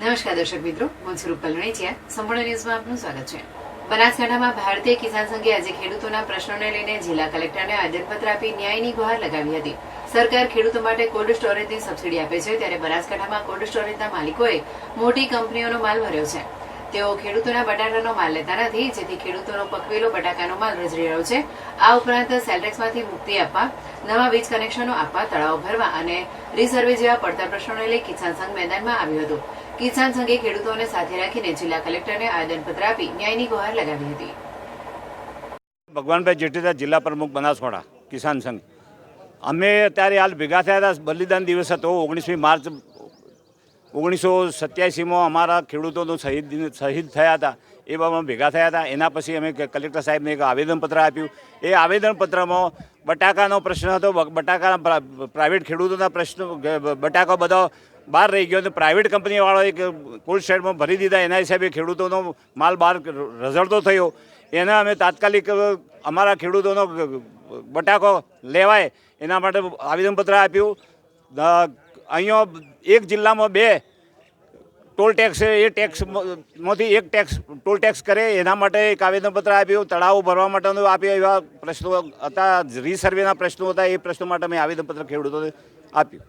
નમસ્કાર દર્શક મિત્રો, હું છું રૂપલ સંપૂર્ણ ન્યૂઝમાં આપનું સ્વાગત છે. બનાસકાંઠામાં ભારતીય કિસાન સંઘે આજે ખેડૂતોના પ્રશ્નોને લઈને જિલ્લા કલેક્ટરને આવેદનપત્ર આપી ન્યાયની ગુહાર લગાવી હતી. સરકાર ખેડૂતો માટે કોલ્ડ સ્ટોરેજની સબસિડી આપે છે, ત્યારે બનાસકાંઠામાં કોલ્ડ સ્ટોરેજના માલિકોએ મોટી કંપનીઓનો માલ ભર્યો છે. તેઓ ખેડૂતોના બટાટાનો માલ લેતા નથી, જેથી ખેડૂતોનો પકવેલો બટાકાનો માલ રજરી રહ્યો છે. આ ઉપરાંત સેલટેક્સમાંથી મુક્તિ આપવા, નવા વીજ કનેક્શનો આપવા, તળાવ ભરવા અને રિઝર્વે જેવા પડતર પ્રશ્નોને લઈ કિસાન સંઘ મેદાનમાં આવ્યું હતું. કિસાન સંઘે ખેડૂતોને સાથે રાખીને જિલ્લા કલેક્ટરને આવેદનપત્ર આપી ન્યાયની ગુહાર લગાવી હતી. ભગવાનભાઈ જેટલી જિલ્લા પ્રમુખ બનાસકાંઠા કિસાન સંઘ. અમે અત્યારે હાલ ભેગા થયા હતા, બલિદાન દિવસ હતો, ઓગણીસમી માર્ચ, ઓગણીસો સત્યાસીમાં અમારા ખેડૂતોનું શહીદ શહીદ થયા હતા, એ બાબામાં ભેગા થયા હતા. એના પછી અમે કલેક્ટર સાહેબને એક આવેદનપત્ર આપ્યું. એ આવેદનપત્રમાં બટાકાનો પ્રશ્ન હતો બટાકાના પ્રા- પ્રાઇવેટ ખેડૂતોના પ્રશ્નો બટાકો બધો બહાર રહી ગયો અને પ્રાઇવેટ કંપનીવાળાએ કોલ્ડ શેડમાં ભરી દીધા. એના હિસાબે ખેડૂતોનો માલ બહાર રઝળતો થયો. એને અમે તાત્કાલિક અમારા ખેડૂતોનો બટાકો લેવાય એના માટે આવેદનપત્ર આપ્યું. અહીંયા એક જિલ્લામાં બે ટોલ ટેક્સ એ ટેક્સમાંથી એક ટેક્સ, ટોલ ટેક્સ કરે, એના માટે એક આવેદનપત્ર આપ્યું, તળાવો ભરવા માટેનું આપ્યું, એવા પ્રશ્નો હતા રીસર્વેના પ્રશ્નો હતા, એ પ્રશ્નો માટે મેં આવેદનપત્ર ખેડૂતોને આપ્યું.